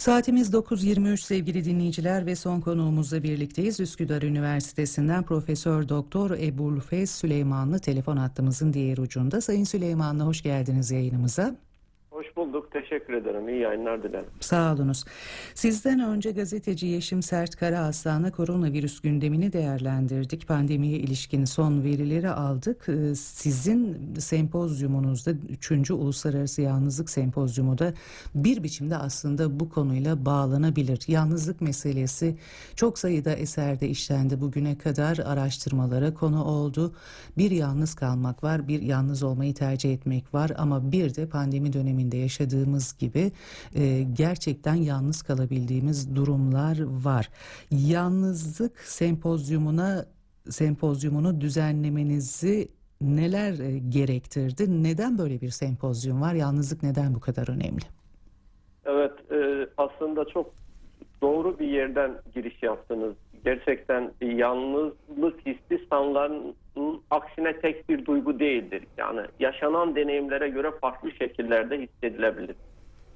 Saatimiz 9.23 sevgili dinleyiciler ve son konuğumuzla birlikteyiz. Üsküdar Üniversitesi'nden Profesör Doktor Ebu Fez Süleymanlı telefon hattımızın diğer ucunda. Sayın Süleymanlı hoş geldiniz yayınımıza. Bulduk. Teşekkür ederim. İyi yayınlar dilerim. Sağ olunuz. Sizden önce gazeteci Yeşim Sert Karaaslan'la koronavirüs gündemini değerlendirdik. Pandemiye ilişkin son verileri aldık. Ee, Sizin sempozyumunuzda 3. Uluslararası Yalnızlık Sempozyumu da bir biçimde aslında bu konuyla bağlanabilir. Yalnızlık meselesi çok sayıda eserde işlendi bugüne kadar araştırmalara konu oldu. Bir yalnız kalmak var, bir yalnız olmayı tercih etmek var ama bir de pandemi döneminde yaşadığımız gibi e, gerçekten yalnız kalabildiğimiz durumlar var. Yalnızlık sempozyumuna sempozyumunu düzenlemenizi neler e, gerektirdi? Neden böyle bir sempozyum var? Yalnızlık neden bu kadar önemli? Evet, e, aslında çok doğru bir yerden giriş yaptınız. Gerçekten yalnızlık hissi sanılanın aksine tek bir duygu değildir. Yani yaşanan deneyimlere göre farklı şekillerde hissedilebilir.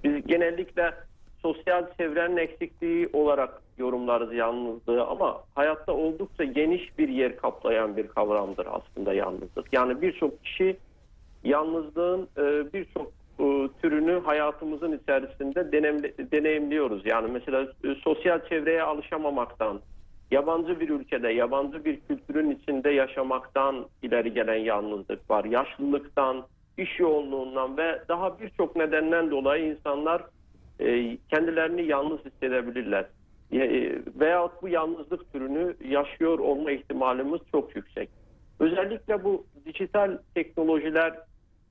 Biz genellikle sosyal çevrenin eksikliği olarak yorumlarız yalnızlığı ama hayatta oldukça geniş bir yer kaplayan bir kavramdır aslında yalnızlık. Yani birçok kişi yalnızlığın e, birçok e, türünü hayatımızın içerisinde deneyimliyoruz. Yani mesela e, sosyal çevreye alışamamaktan, yabancı bir ülkede, yabancı bir kültürün içinde yaşamaktan ileri gelen yalnızlık var. Yaşlılıktan, iş yoğunluğundan ve daha birçok nedenden dolayı insanlar e, kendilerini yalnız hissedebilirler. E, veyahut bu yalnızlık türünü yaşıyor olma ihtimalimiz çok yüksek. Özellikle bu dijital teknolojiler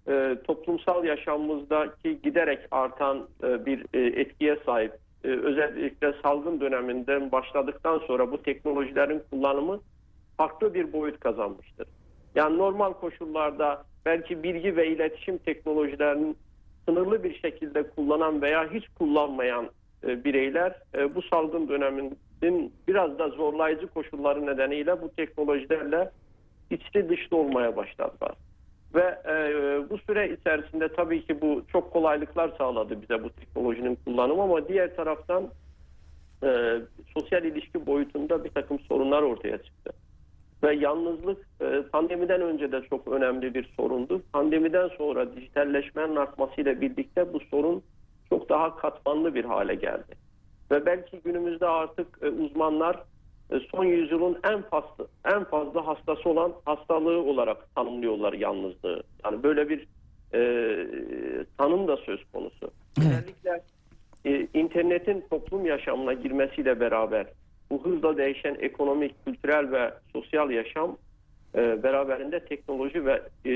e, toplumsal yaşamımızdaki giderek artan e, bir e, etkiye sahip. E, özellikle salgın döneminden başladıktan sonra bu teknolojilerin kullanımı farklı bir boyut kazanmıştır. Yani normal koşullarda belki bilgi ve iletişim teknolojilerinin sınırlı bir şekilde kullanan veya hiç kullanmayan e, bireyler e, bu salgın döneminin biraz da zorlayıcı koşulları nedeniyle bu teknolojilerle içli dışlı olmaya başladılar. Ve e, bu süre içerisinde tabii ki bu çok kolaylıklar sağladı bize bu teknolojinin kullanımı ama diğer taraftan e, sosyal ilişki boyutunda bir takım sorunlar ortaya çıktı. Ve yalnızlık e, pandemiden önce de çok önemli bir sorundu. Pandemiden sonra dijitalleşmenin artmasıyla birlikte bu sorun çok daha katmanlı bir hale geldi. Ve belki günümüzde artık e, uzmanlar son yüzyılın en fazla en fazla hastası olan hastalığı olarak tanımlıyorlar yalnızlığı. Yani böyle bir e, tanım da söz konusu. Evet. Özellikle e, internetin toplum yaşamına girmesiyle beraber bu hızla değişen ekonomik, kültürel ve sosyal yaşam e, beraberinde teknoloji ve e,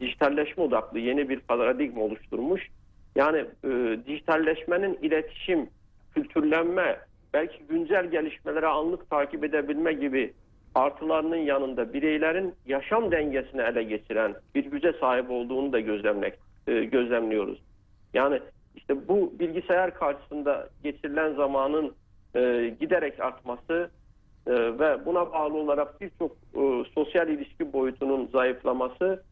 dijitalleşme odaklı yeni bir paradigma oluşturmuş. Yani e, dijitalleşmenin iletişim, kültürlenme, belki güncel gelişmelere anlık takip edebilme gibi artılarının yanında bireylerin yaşam dengesini ele geçiren bir güce sahip olduğunu da gözlemlemek e, gözlemliyoruz. Yani işte bu bilgisayar karşısında geçirilen zamanın e, giderek artması e, ve buna bağlı olarak birçok sosyal ilişki boyutunun zayıflaması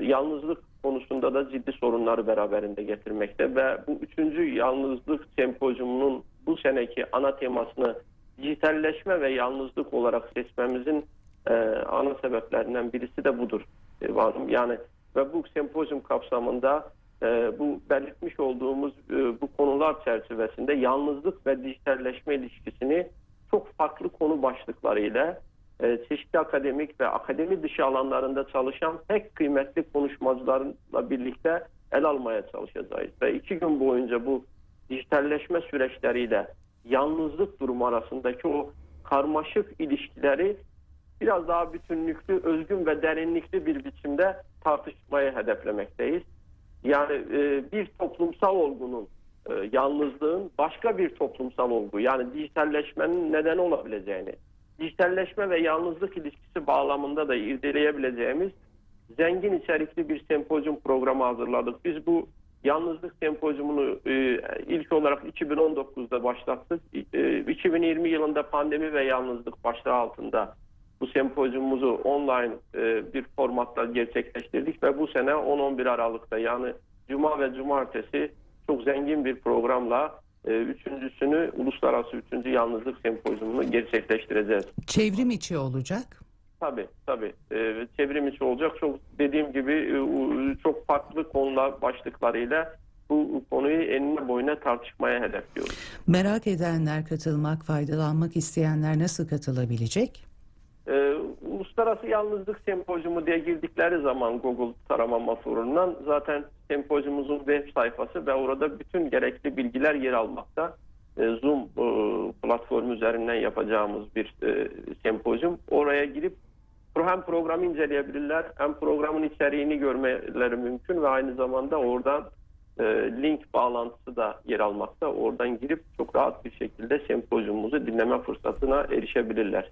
yalnızlık konusunda da ciddi sorunları beraberinde getirmekte ve bu üçüncü yalnızlık sempozyumunun bu seneki ana temasını dijitalleşme ve yalnızlık olarak seçmemizin e, ana sebeplerinden birisi de budur. E, yani ve bu sempozyum kapsamında e, bu belirtmiş olduğumuz e, bu konular çerçevesinde yalnızlık ve dijitalleşme ilişkisini çok farklı konu başlıklarıyla e, çeşitli akademik ve akademi dışı alanlarında çalışan pek kıymetli konuşmacılarla birlikte el almaya çalışacağız. Ve iki gün boyunca bu dijitalleşme süreçleriyle yalnızlık durumu arasındaki o karmaşık ilişkileri biraz daha bütünlüklü, özgün ve derinlikli bir biçimde tartışmayı hedeflemekteyiz. Yani e, bir toplumsal olgunun, e, yalnızlığın başka bir toplumsal olgu yani dijitalleşmenin neden olabileceğini, dijitalleşme ve yalnızlık ilişkisi bağlamında da irdeleyebileceğimiz zengin içerikli bir sempozyum programı hazırladık. Biz bu yalnızlık sempozyumunu e, ilk olarak 2019'da başlattık. E, 2020 yılında pandemi ve yalnızlık başlığı altında bu sempozyumumuzu online e, bir formatta gerçekleştirdik ve bu sene 10-11 Aralık'ta yani Cuma ve Cumartesi çok zengin bir programla e, üçüncüsünü Uluslararası Üçüncü Yalnızlık Sempozyumunu gerçekleştireceğiz. Çevrim içi olacak. Tabii tabii. Ee, çevrim içi olacak. Çok dediğim gibi e, çok farklı konular başlıklarıyla bu konuyu enine boyuna tartışmaya hedefliyoruz. Merak edenler katılmak, faydalanmak isteyenler nasıl katılabilecek? Ee, Uluslararası Yalnızlık Sempozyumu diye girdikleri zaman Google tarama motorundan zaten sempozyumumuzun web sayfası ve orada bütün gerekli bilgiler yer almakta. Ee, Zoom e, platformu üzerinden yapacağımız bir e, sempozyum. Oraya girip hem programı inceleyebilirler hem programın içeriğini görmeleri mümkün ve aynı zamanda oradan e, link bağlantısı da yer almakta. Oradan girip çok rahat bir şekilde sempozyumumuzu dinleme fırsatına erişebilirler.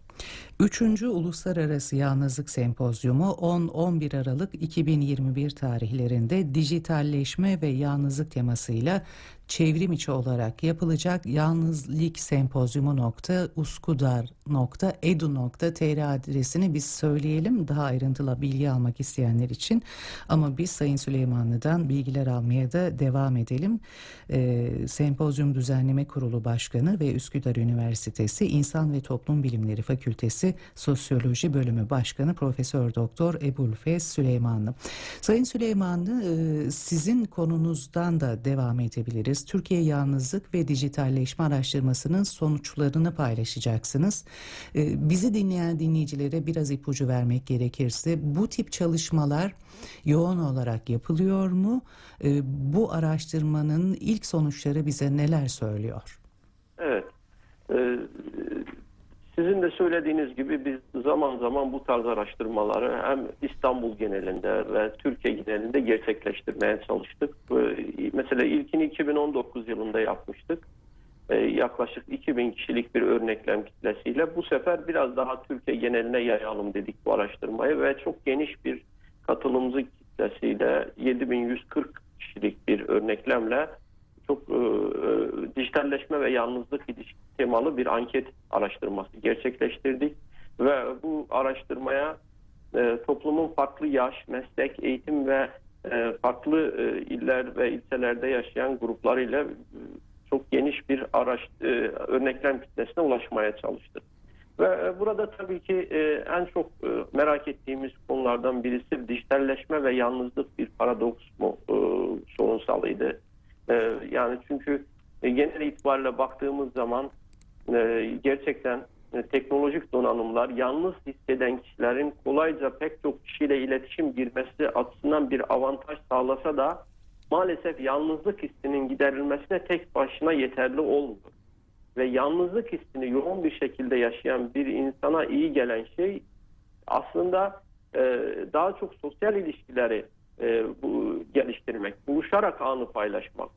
Üçüncü Uluslararası Yalnızlık Sempozyumu 10-11 Aralık 2021 tarihlerinde dijitalleşme ve yalnızlık temasıyla çevrim içi olarak yapılacak yalnızlık sempozyumu.uskudar.edu.tr adresini biz söyleyelim daha ayrıntılı bilgi almak isteyenler için ama biz Sayın Süleymanlı'dan bilgiler almaya da devam edelim. Ee, Sempozyum Düzenleme Kurulu Başkanı ve Üsküdar Üniversitesi İnsan ve Toplum Bilimleri Fakültesi Sosyoloji Bölümü Başkanı Profesör Doktor Ebulfez Süleymanlı. Sayın Süleymanlı e, sizin konunuzdan da devam edebiliriz. Türkiye Yalnızlık ve Dijitalleşme Araştırmasının sonuçlarını paylaşacaksınız. E, Bizi dinleyen dinleyicilere biraz ipucu vermek gerekirse bu tip çalışmalar yoğun olarak yapılıyor mu? E, Bu araştırmanın ilk sonuçları bize neler söylüyor? Evet. Ee, sizin de söylediğiniz gibi biz zaman zaman bu tarz araştırmaları hem İstanbul genelinde ve Türkiye genelinde gerçekleştirmeye çalıştık. Ee, Mesela ilkini 2019 yılında yapmıştık. Ee, Yaklaşık 2000 kişilik bir örneklem kitlesiyle. Bu sefer biraz daha Türkiye geneline yayalım dedik bu araştırmayı ve çok geniş bir katılımcı kitlesiyle 7140 kişilik bir örneklemle çok e, e, dijitalleşme ve yalnızlık ilişki temalı bir anket araştırması gerçekleştirdik ve bu araştırmaya e, toplumun farklı yaş, meslek, eğitim ve e, farklı e, iller ve ilçelerde yaşayan gruplarıyla e, çok geniş bir araç e, örneklem kitlesine ulaşmaya çalıştık. Ve e, burada tabii ki en çok merak ettiğimiz konulardan birisi dijitalleşme ve yalnızlık bir paradoks mu sorunsalıydı. E, yani çünkü e, genel itibariyle baktığımız zaman e, gerçekten e, teknolojik donanımlar yalnız hisseden kişilerin kolayca pek çok kişiyle iletişim girmesi açısından bir avantaj sağlasa da maalesef yalnızlık hissinin giderilmesine tek başına yeterli olmuyor. Ve yalnızlık hissini yoğun bir şekilde yaşayan bir insana iyi gelen şey aslında daha çok sosyal ilişkileri bu, geliştirmek, buluşarak anı paylaşmak.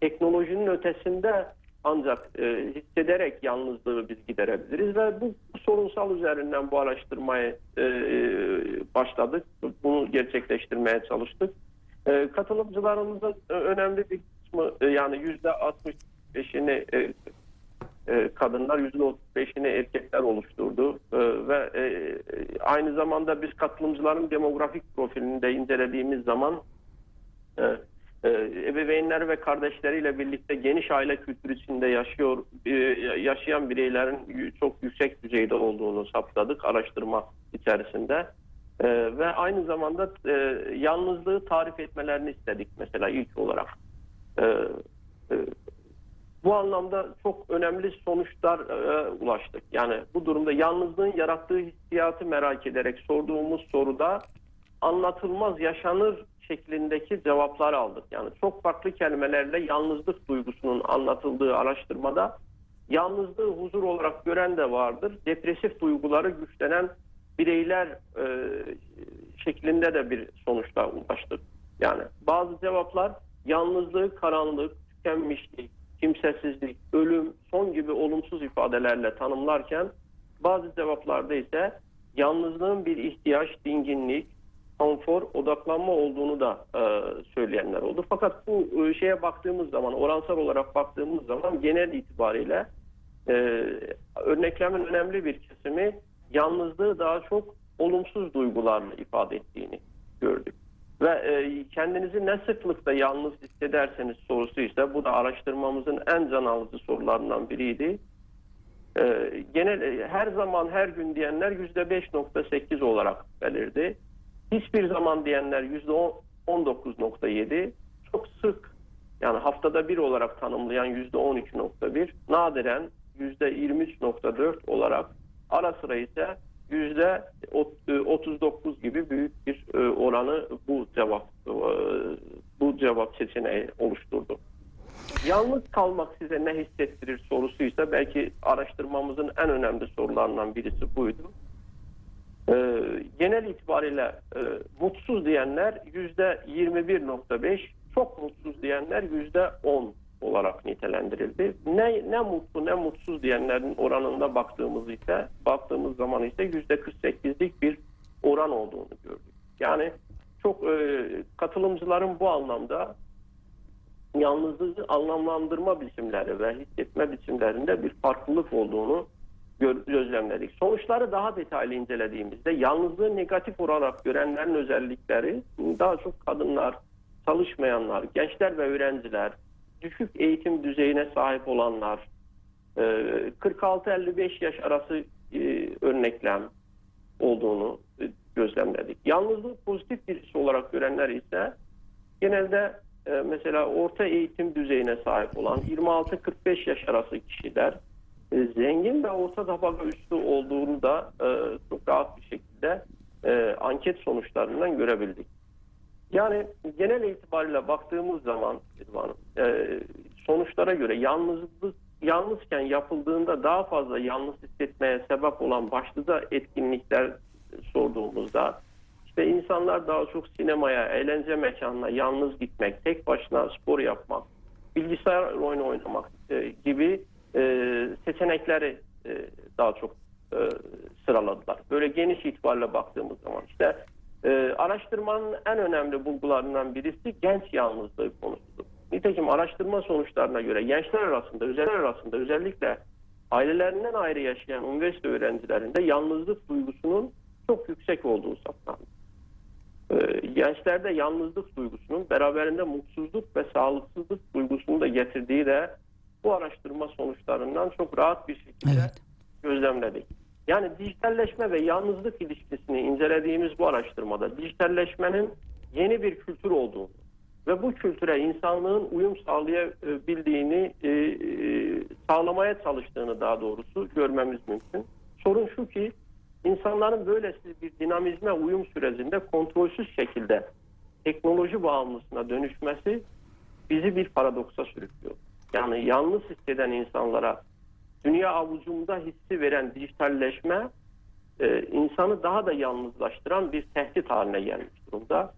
Teknolojinin ötesinde ancak e, hissederek yalnızlığı biz giderebiliriz ve bu, sorunsal üzerinden bu araştırmayı e, başladık. Bunu gerçekleştirmeye çalıştık. E, katılımcılarımızın e, önemli bir kısmı e, yani yüzde 65'ini e, e, kadınlar %35'ini erkekler oluşturdu E, ve e, aynı zamanda biz katılımcıların demografik profilini de incelediğimiz zaman e, e, ebeveynler ve kardeşleriyle birlikte geniş aile kültürü içinde yaşıyor e, yaşayan bireylerin çok yüksek düzeyde olduğunu saptadık araştırma içerisinde. E, ve aynı zamanda e, yalnızlığı tarif etmelerini istedik mesela ilk olarak. E, e, bu anlamda çok önemli sonuçlar ulaştık. Yani bu durumda yalnızlığın yarattığı hissiyatı merak ederek sorduğumuz soruda anlatılmaz yaşanır şeklindeki cevaplar aldık. Yani çok farklı kelimelerle yalnızlık duygusunun anlatıldığı araştırmada yalnızlığı huzur olarak gören de vardır. Depresif duyguları güçlenen bireyler e, şeklinde de bir sonuçta ulaştık. Yani bazı cevaplar yalnızlığı karanlık, tükenmişlik, kimsesizlik, ölüm, son gibi olumsuz ifadelerle tanımlarken bazı cevaplarda ise yalnızlığın bir ihtiyaç, dinginlik, konfor, odaklanma olduğunu da e, söyleyenler oldu. Fakat bu e, şeye baktığımız zaman, oransal olarak baktığımız zaman genel itibariyle e, örneklemin önemli bir kesimi yalnızlığı daha çok olumsuz duygularla ifade ettiğini gördük. Ve e, kendinizi ne sıklıkta yalnız hissederseniz sorusu ise bu da araştırmamızın en can alıcı sorularından biriydi. E, genel e, her zaman her gün diyenler %5.8 olarak belirdi. Hiçbir zaman diyenler %19.7. Çok sık yani haftada bir olarak tanımlayan %12.1. Nadiren %23.4 olarak ara sıra ise %39 gibi büyük bir e, oranı bu cevap e, bu cevap seçeneği oluşturdu. Yalnız kalmak size ne hissettirir sorusuysa belki araştırmamızın en önemli sorularından birisi buydu. Ee, genel itibariyle e, mutsuz diyenler yüzde 21.5, çok mutsuz diyenler yüzde 10 olarak nitelendirildi. Ne, ne mutlu ne mutsuz diyenlerin oranında baktığımız ise baktığımız zaman ise yüzde 48'lik bir oran olduğunu gördük. Yani çok e, katılımcıların bu anlamda yalnızlığı anlamlandırma biçimleri ve hissetme biçimlerinde bir farklılık olduğunu gözlemledik. Sonuçları daha detaylı incelediğimizde yalnızlığı negatif olarak görenlerin özellikleri daha çok kadınlar, çalışmayanlar, gençler ve öğrenciler, düşük eğitim düzeyine sahip olanlar, e, 46-55 yaş arası e, örneklem olduğunu e, gözlemledik. Yalnızlığı pozitif birisi olarak görenler ise genelde e, mesela orta eğitim düzeyine sahip olan 26-45 yaş arası kişiler e, zengin ve orta tabaka üstü olduğunu da e, çok rahat bir şekilde e, anket sonuçlarından görebildik. Yani genel itibariyle baktığımız zaman Hanım, e, sonuçlara göre yalnızlık yalnızken yapıldığında daha fazla yalnız hissetmeye sebep olan başlıca etkinlikler sorduğumuzda işte insanlar daha çok sinemaya, eğlence mekanına yalnız gitmek, tek başına spor yapmak, bilgisayar oyunu oynamak e, gibi e, seçenekleri e, daha çok e, sıraladılar. Böyle geniş itibariyle baktığımız zaman işte e, araştırmanın en önemli bulgularından birisi genç yalnızlığı konusudur. Nitekim araştırma sonuçlarına göre gençler arasında, özellikler arasında özellikle ailelerinden ayrı yaşayan üniversite öğrencilerinde yalnızlık duygusunun çok yüksek olduğu saptandı. Ee, gençlerde yalnızlık duygusunun beraberinde mutsuzluk ve sağlıksızlık duygusunu da getirdiği de bu araştırma sonuçlarından çok rahat bir şekilde Evet. gözlemledik. Yani dijitalleşme ve yalnızlık ilişkisini incelediğimiz bu araştırmada dijitalleşmenin yeni bir kültür olduğunu ve bu kültüre insanlığın uyum sağlayabildiğini e, e, sağlamaya çalıştığını daha doğrusu görmemiz mümkün. Sorun şu ki insanların böylesi bir dinamizme uyum sürecinde kontrolsüz şekilde teknoloji bağımlısına dönüşmesi bizi bir paradoksa sürüklüyor. Yani yalnız hisseden insanlara dünya avucumda hissi veren dijitalleşme e, insanı daha da yalnızlaştıran bir tehdit haline gelmiş durumda.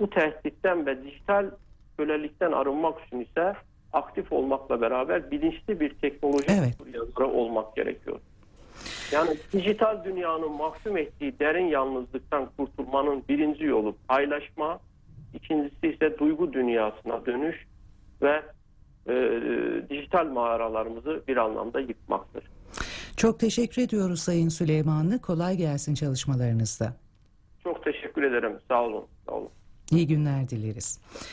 Bu tehditten ve dijital kölelikten arınmak için ise aktif olmakla beraber bilinçli bir teknoloji Evet. yazarı olmak gerekiyor. Yani dijital dünyanın mahkum ettiği derin yalnızlıktan kurtulmanın birinci yolu paylaşma, ikincisi ise duygu dünyasına dönüş ve e, dijital mağaralarımızı bir anlamda yıkmaktır. Çok teşekkür ediyoruz Sayın Süleymanlı. Kolay gelsin çalışmalarınızda. Çok teşekkür ederim. Sağ olun. Sağ olun. İyi günler dileriz.